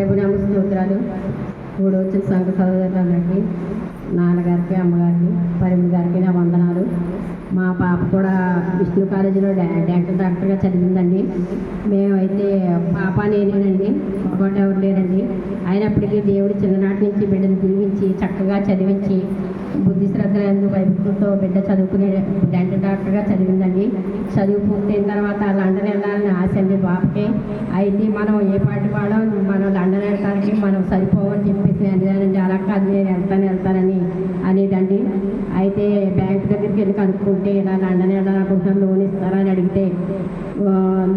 దేవునామ స్తోత్రాలు. మూడు వచ్చిన సంఘ సహోదరులందరికీ నాన్నగారికి అమ్మగారికి పరిమి గారికి నా వందనాలు. మా పాప కూడా విష్ణు కాలేజీలో డా డెంటల్ డాక్టర్గా చదివిందండి. మేమైతే పాప నేనేనండి ఒకటి ఎవరు లేరండి. అయినప్పటికీ దేవుడు చిన్ననాటి నుంచి బిడ్డను దీవించి చక్కగా చదివించి బుద్ధి శ్రద్ధలందు వైపుతో బిడ్డ చదువుకునే డెంటల్ డాక్టర్గా చదివిందండి. చదువు పూర్తయిన తర్వాత లండన్ వెళ్ళాలని ఆశ అండి బాబుకి. అయితే మనం ఏ పాటి పాడో? మనం సరిపోవని చెప్పేసి అనేదానండి అలా కాదు నేను వెళ్తాను వెళ్తానని అనేదండి. అయితే బ్యాంక్ దగ్గరికి వెళ్ళి కనుక్కుంటే ఇలా లండన్ వెళ్ళాలనుకుంటున్నాను లోన్ ఇస్తారని అడిగితే లోన్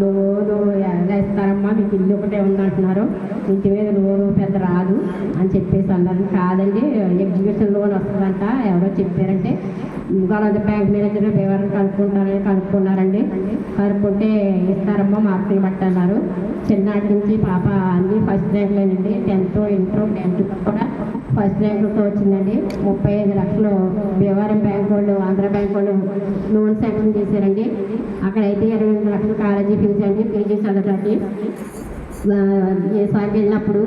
ఎలా ఇస్తారమ్మా మీకు ఇల్లు ఒకటే ఉందంటున్నారు ఇంటి మీద లోన్ పెద్ద రాదు అని చెప్పేసి అన్నారు. కాదండి ఎగ్జిబిషన్ లోన్ వస్తుందంట. ఎవరో చెప్పారంటే గొడవ బ్యాంక్ మేనేజర్ వివరణ కనుక్కుంటారని కనుక్కున్నారండి. కనుక్కుంటే ఇస్తారమ్మా మార్కులు పట్టన్నారు చిన్నటి నుంచి పాప అన్ని ఫస్ట్ ర్యాంక్లేనండి. టెన్త్ ఇంటర్ టెన్త్ కూడా ఫస్ట్ ర్యాంకులతో వచ్చిందండి. ముప్పై ఐదు లక్షలు భీమవరం బ్యాంక్ వాళ్ళు ఆంధ్ర బ్యాంక్ వాళ్ళు లోన్ శాంక్షన్ చేశారండి. అక్కడైతే ఇరవై ఎనిమిది లక్షలు కాలేజీ ఫీజు అండి పీజీ చదవడానికి ఏసారికి వెళ్ళినప్పుడు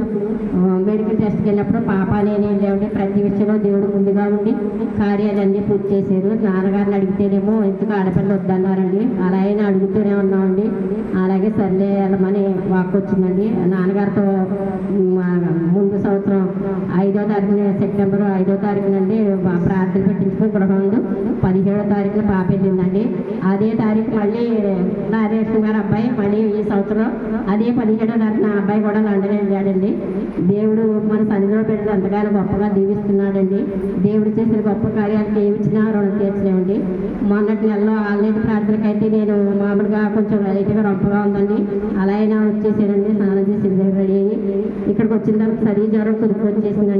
మెడికల్ టెస్ట్కి వెళ్ళినప్పుడు పాప నేను లేవంటే ప్రతి విషయంలో దేవుడు ముందుగా ఉండి కార్యాలన్నీ పూర్తి చేశారు. నాన్నగారిని అడిగితేనేమో ఎందుకు ఆడపిల్ల వద్దన్నారండి. అలా అయినా అడుగుతూనే ఉన్నామండి. అలాగే సర్లే వెళ్ళమని వాక్ వచ్చిందండి. నాన్నగారితో ముందు సంవత్సరం ఐదో తారీఖున సెప్టెంబర్ ఐదో తారీఖు నుండి ప్రార్థన పెట్టించుకుని గృహంలో పదిహేడో తారీఖున పాప వెళ్ళిందండి అదే తారీఖు మళ్ళీ నారేషన్ గారు అబ్బాయి మళ్ళీ ఈ సంవత్సరం అదే పదిహేడో తారీఖున అబ్బాయి కూడా లండన్ వెళ్ళాడండి. దేవుడు మన సన్నిధిలో పెట్టి అంతగానో గొప్పగా దీవిస్తున్నాడండి. దేవుడు చేసిన గొప్ప కార్యాలకు ఏమిచ్చినా రుణం తీర్చలేమండి. మొన్నటి నెలలో ఆన్లైన్ ప్రార్థనకైతే నేను మామూలుగా కొంచెం లైట్గా రొంపగా ఉందండి. అలా అయినా వచ్చేసానండి స్నానం చేసి రెడీ అయ్యి. ఇక్కడికి వచ్చిన తర్వాత సరి జ్వరం కుదుపు వచ్చేసిందండి.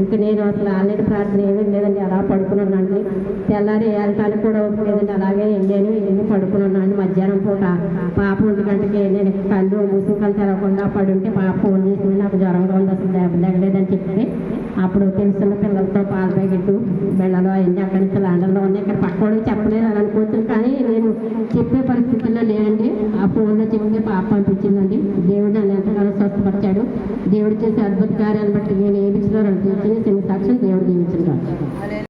ఇంకా నేను అసలు ఆల్రెడీ ప్రార్థన ఏమీ లేదండి అలా పడుకున్నానండి. తెల్లారి వెళ్ళటానికి కూడా లేదండి అలాగే వెళ్ళాను వెళ్ళి పడుకున్నాను మధ్యాహ్నం పూట పాప ఒంటి గంటకి నేను కళ్ళు మూసిన కళ్ళు తెరవకుండా పడుంటే పాప ఫోన్ చేసింది నాకు జ్వరంగా ఉంది అసలు దెబ్బ తగ్గలేదని చెప్తే అప్పుడు తెలుసున్న పిల్లలతో పాల ప్యాకెట్ బిళ్ళలు అవన్నీ అక్కడి నుంచి లండన్లో ఉన్నాయి. ఇక్కడ పక్క చెప్పలేదు అని అనుకోవచ్చు కానీ నేను చెప్పే పరిస్థితుల్లో లేదండి ఫోన్లో చెప్తే పాప పంపించిందండి దేవుడు నన్ను ఎంతగానో స్వస్థపరిచాడు. దేవుడు చేసే అద్భుత కార్యాన్ని బట్టి నేను ఏమి ఇచ్చినారో చిన్న సాక్ష్యం దేవుడు దీవించిన